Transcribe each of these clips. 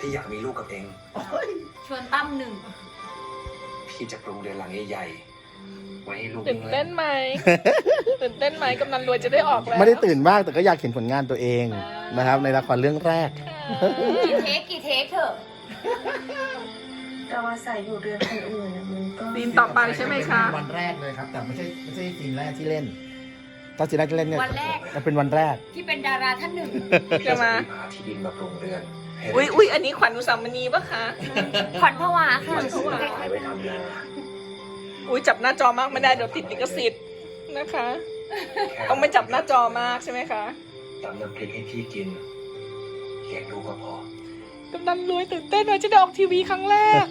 ที่อยากมีลูกกับเอง ชวนตั้มหนึ่งพี่จะปรุงเรือนหลังใหญ่ๆไว้ให้ลูกตื่นวิ่งเต้เล่นนไหม ตื่นเต้นไหมกำนันรวยจะได้ออกแล้วไม่ได้ตื่นมากแต่ก็อยากเห็นผลงานตัวเองนะครับ ในละครเรื่องแรก กี่เทคกี่เทคเถอะเราอาศัยอยู่เรือนคนอื่นน่ะมันก็ซีนต่อไปใช่ไหมคะ วันแรกเลยครับ แต่ไม่ใช่ไม่ใช่ซีนแรกที่เล่นตอนซีนแรกที่เล่นเนี่ยวันแรก มันเป็นวันแรกที่เป็นดาราท่านหนึ่งจะมาพี่หาที่ดินมาปรุงเรือนให้ อุ้ยอุ้ยอันนี้ขวัญอุสามณีปะคะ ขวัญผวาค่ะมันซื้อขายไว้ทำนาอุ้ยจับหน้าจอมากไม่ได้เดี๋ยวติดลิขสิทธิ์นะคะ ต้องไม่จับหน้าจอมากใช่ไหมคะตำน้ำพริกให้พี่กินเลี้ยงลูกก็พอกำนันรวยตื่นเต้นเลยจะได้ออกทีวีครั้งแรก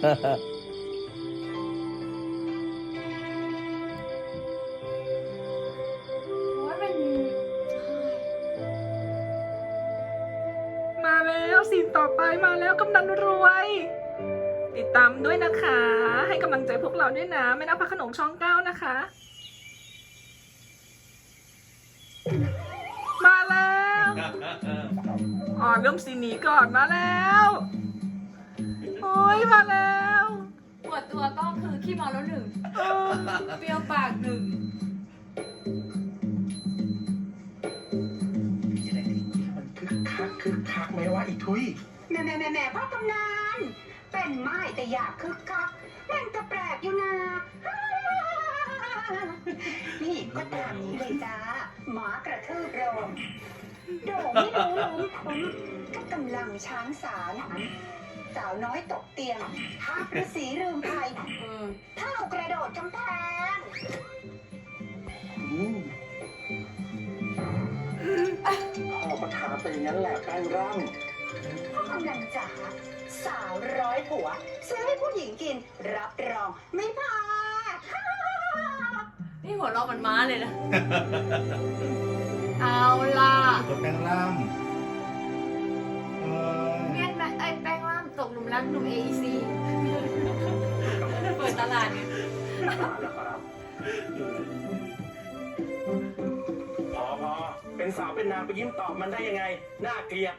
ไปมาแล้วกำนันรวย ติดตามด้วยนะคะ ให้กำลังใจพวกเราด้วยนะแม่น้ำพระโขนงช่องเก้านะคะ มาแล้วอ๋อเริ่มซีนนี้ก่อนมาแล้วโอ้ยมาแล้วปวดตัวก็คือขี้เมาแล้วหนึ่งเออเปรี้ยวปากหนึ่งมีอะไรที่มันคึกคักคึกคักไหมวะอีทุยแห ม่แหม่แหม่แหม่พ่อกำนันเป็นไม้แต่อยากคึกคักมันก็แปลกอยู่นะนี่ก็ตามนี้เลยจ้าหมากระทืบโรงโด่งไม่รู้ล้มคุ้มก็กำลังช้างสารสาวน้อยตกเตียงภาพฤาษีลืมภัยเออเท่ากระโดดกำแพงพ่อประทาเป็นอย่างนั้นแหละแป้งร่ พ่อกำนันจ๋าสาวร้อยผัว ซื้อให้ผู้หญิงกิน รับรอง ไม่พลาดนี่หัวเราะเหมันม้าเลยนะ เอาล่ะตัวแป้งล่ำเมียนแม่ไอ้ยแป้งล่ามตกหลุมรักหนุ่ม AEC เปิดตลาดเนี่ยพอพอเป็นสาวเป็นนางไปยิ้มตอบมันได้ยังไง น่าเกลียด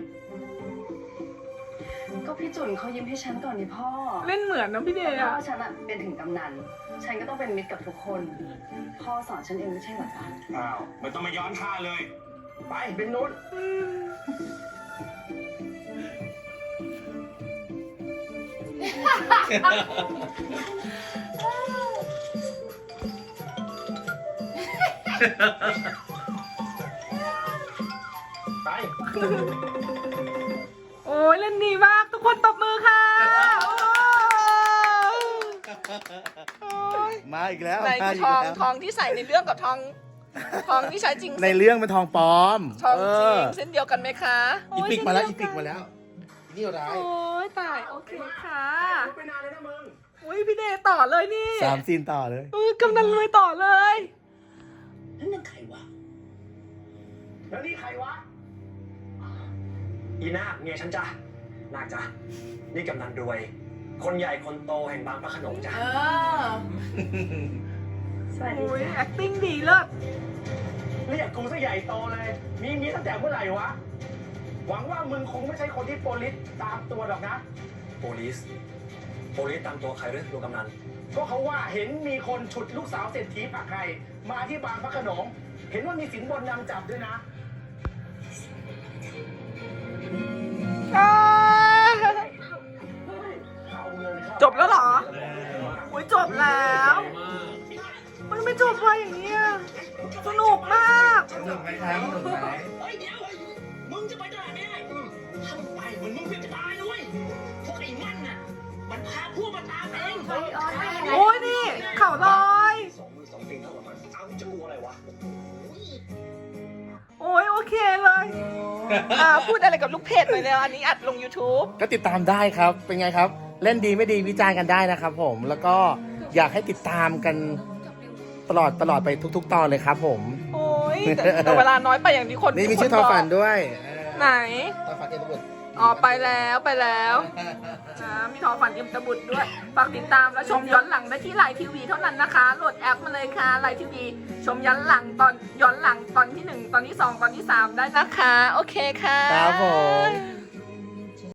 ก็พี่จุนเขายิ้มให้ฉันก่อนดิพ่อเล่นเหมือนนะพี่เดย์พ่อะอฉันอะเป็นถึงกำนัน ฉันก็ต้องเป็นมิตรกับทุกคน พ่อสอนฉันเองไม่ใช่เหรอจ๊ะอ้าวไม่ต้องมาย้อนท่าเลย ไปเป็นนุชไปโอ้ ยเล่นดีมาก ทุกคนตบมือค่ะโอ้ยมาอีกแล้วไหนมาดูอีทกองแล้วทองที่ใส่ในเรื่องกับทองทองที่ใช้จริงในเรื่องเป็นทองปลอมทองเอจริองเส้นเดียวกันไหมคะ อีโยปิกมาแล้วอีเส้นปิเดีกยวมาแล้วนี่ร้ายโอ้ยตายโอเคค่ะไปนานเลยนะมึงอุ้ยพี่เดย์ต่อเลยนี่สามซีนต่อเลย เออกำนันรวยต่อเลย นั่นนั่นใครวะแล้วนี่ใครวะ อีนาคเมียฉันจ้ะนาคจ้ะนี่กำนันรวย คนใหญ่คนโตแห่งบางพระโขนงจ้ะ เออสวัสดีอุ้ยจ้ะ acting ดีเลิศเรียกกูซะใหญ่โตเลย มีเมียตั้งแต่เมื่อไหร่วะ หวังว่ามึงคงไม่ใช่คนที่โปลิสตามตัวหรอกนะ โปลิส โปลิสตามตัวใครหรือตัวกำนัน ก็เขาว่าเห็นมีคนฉุดลูกสาวเศรษฐีปากไข่มาที่บางพระโขนง เห็นว่ามีสินบนนำจับด้วยนะ จบแล้วเหรออุ้ยจบแล้ว มันไม่จบว่าอย่างนี้ยสนุกมากสนุกไหมครับสนุกไหมเฮ้ยเดี๋ยวมึงจะไปตลาดไม่ได้ทำไปเหมือนมึงเป็นจะตายด้วยพวกไอ้นั่นน่ะ มันพาพวกมาตามเองไปออนให้ยังไงโอ้ยนี่เข่าลอยสองมือสองตีนเท่ากับมันเอาจะกลัวอะไรวะโอ้ยโอเคเลยอ่าพูดอะไรกับลูกเพจหน่อยแล้วอันนี้อัดลง YouTube ก็ติดตามได้ครับ เป็นไงครับ เล่นดีไม่ดีวิจารณ์กันได้นะครับผมแล้วก็อยากให้ติดตามกันตลอดตลอดไปทุก ๆ ตอนเลยครับผม โอ้ยแต่แต่เวลาน้อยไปอย่างที่คนนี่มีทุกคชื่อทอฝันบกด้วยไหนทอฝันเอ็นบุตรอ๋อไปแล้วไปแล้วนะมีทอฝันเอ็มตะบุตรด้วยฝากติดตามและชมย้อนหลังได้ที่ไลน์ทีวีเท่านั้นนะคะ โหลดแอปมาเลยค่ะไลน์ทีวีชมย้อนหลังตอนย้อนหลังตอนที่หนึ่งตอนที่สองตอนที่สามได้นะคะ โอเคค่ะครับผม